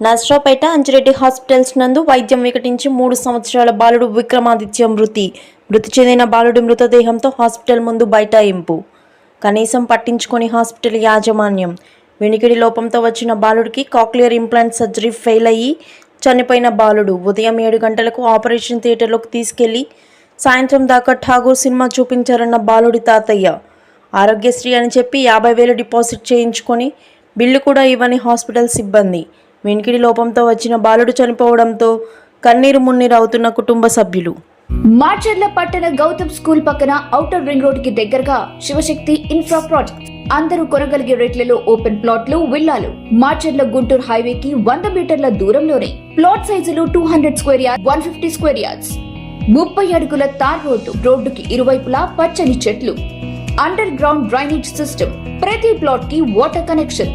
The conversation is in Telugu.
నర్సరావుపేట అంజిరెడ్డి హాస్పిటల్స్ నందు వైద్యం వికటించి మూడు సంవత్సరాల బాలుడు విక్రమాదిత్య మృతి. మృతి చెందిన బాలుడి మృతదేహంతో హాస్పిటల్ ముందు బైఠాయింపు. కనీసం పట్టించుకొని హాస్పిటల్ యాజమాన్యం. వెనికిడి లోపంతో వచ్చిన బాలుడికి కాక్లియర్ ఇంప్లాంట్ సర్జరీ ఫెయిల్ అయ్యి చనిపోయిన బాలుడు ఉదయం ఏడు గంటలకు ఆపరేషన్ థియేటర్లోకి తీసుకెళ్ళి సాయంత్రం దాకా ఠాగూర్ సినిమా చూపించారన్న బాలుడి తాతయ్య. ఆరోగ్యశ్రీ అని చెప్పి యాభై వేలు డిపాజిట్ చేయించుకొని బిల్లు కూడా ఇవ్వని హాస్పిటల్ సిబ్బంది. వినికిడి లోపంతో వచ్చిన బాలుడు చనిపోవడంతో కన్నీరు మున్నీరు అవుతున్న కుటుంబ సభ్యులు. మార్చర్ల పట్టణ గౌతమ్ స్కూల్ పక్కన ఔటర్ రింగ్ రోడ్కి దగ్గరగా శివశక్తి ఇన్ఫ్రా ప్రాజెక్ట్. అందరూ కొనగలిగే రేట్లలో ఓపెన్ ప్లాట్లు విల్లాలు. మార్చర్ల గుంటూరు హైవే కి వంద మీటర్ల దూరంలోనే. ప్లాట్ సైజులు two hundred square yard one fifty square yards. ముప్పై అడుగుల తార్ రోడ్డు రోడ్డుకి ఇరువైపులా పచ్చని చెట్లు. Under ground drainage system. ప్రతి ప్లాట్కి వాటర్ కనెక్షన్.